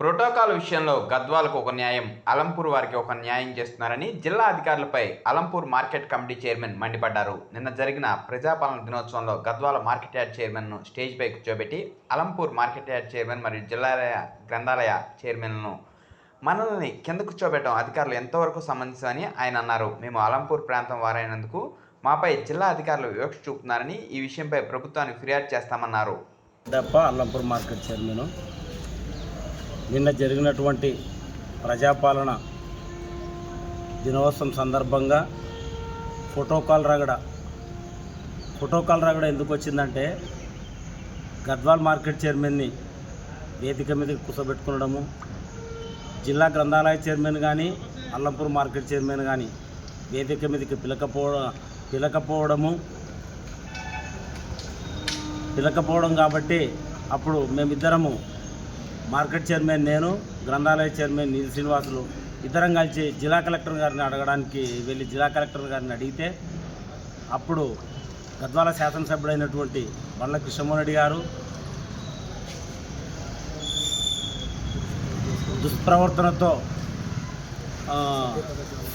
Protocol విషయంలో గద్వాలకు ఒక న్యాయం అలంపూర్ వారికి ఒక న్యాయం చేస్తున్నారని జిల్లా అధికారులపై అలంపూర్ మార్కెట్ కమిటీ చైర్మన్ మండిపడ్డారు. నిన్న జరిగిన ప్రజాపాలన దినోత్సవంలో గద్వాల మార్కెట్ యార్డ్ చైర్మన్ను స్టేజ్పై కూర్చోబెట్టి అలంపూర్ మార్కెట్ యార్డ్ చైర్మన్ మరియు జిల్లాలయ గ్రంథాలయ చైర్మన్లను మనల్ని కింద కూర్చోబెట్టడం అధికారులు ఎంతవరకు సంబంధించని ఆయన అన్నారు. మేము అలంపూర్ ప్రాంతం వారైనందుకు మాపై జిల్లా అధికారులు వివక్ష చూపుతున్నారని ఈ విషయంపై ప్రభుత్వానికి ఫిర్యాదు చేస్తామన్నారు. దప్ప అల్లంపూర్ మార్కెట్ చైర్మన్ నిన్న జరిగినటువంటి ప్రజాపాలన దినోత్సవం సందర్భంగా ఫోటోకాల్ రగడ. ఫోటోకాల్ రగడ ఎందుకు వచ్చిందంటే గద్వాల్ మార్కెట్ చైర్మన్ని వేదిక మీదకి కూర్చోబెట్టుకునడము జిల్లా గ్రంథాలయ చైర్మన్ కానీ అల్లంపూర్ మార్కెట్ చైర్మన్ కానీ వేదిక మీదకి పిలకపో పిలకపోవడము పిలకపోవడం కాబట్టి అప్పుడు మేమిద్దరము మార్కెట్ చైర్మన్ నేను గ్రంథాలయ చైర్మన్ నీల్ శ్రీనివాసులు. ఇద్దరం కలిసి జిల్లా కలెక్టర్ గారిని అడగడానికి వెళ్ళి జిల్లా కలెక్టర్ గారిని అడిగితే అప్పుడు గద్వాల శాసనసభ్యుడైనటువంటి బండ్ల కృష్ణమోహన్ రెడ్డి గారు దుష్ప్రవర్తనతో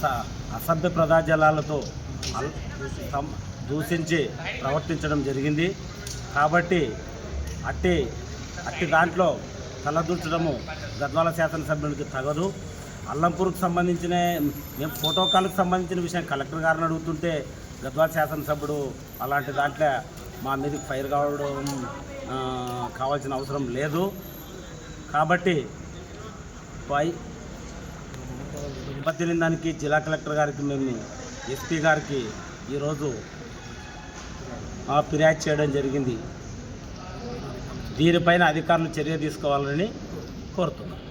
స- అసభ్య ప్రజాజలాలతో దూషించి ప్రవర్తించడం జరిగింది. కాబట్టి అట్టి అట్టి దాంట్లో తలదూర్చడము గద్వాల శాసనసభ్యునికి తగదు. అల్లంపూర్కు సంబంధించిన మేము ఫోటోకాల్కి సంబంధించిన విషయం కలెక్టర్ గారిని అడుగుతుంటే గద్వాల శాసనసభ్యుడు అలాంటి దాంట్లో మా మీదకి ఫైర్ కావడం కావాల్సిన అవసరం లేదు. కాబట్టి పై దెబ్బతిన దానికి జిల్లా కలెక్టర్ గారికి మేము ఎస్పీ గారికి ఈరోజు ఫిర్యాదు చేయడం జరిగింది. దీనిపైన అధికారులు చర్య తీసుకోవాలని కోరుతున్నాను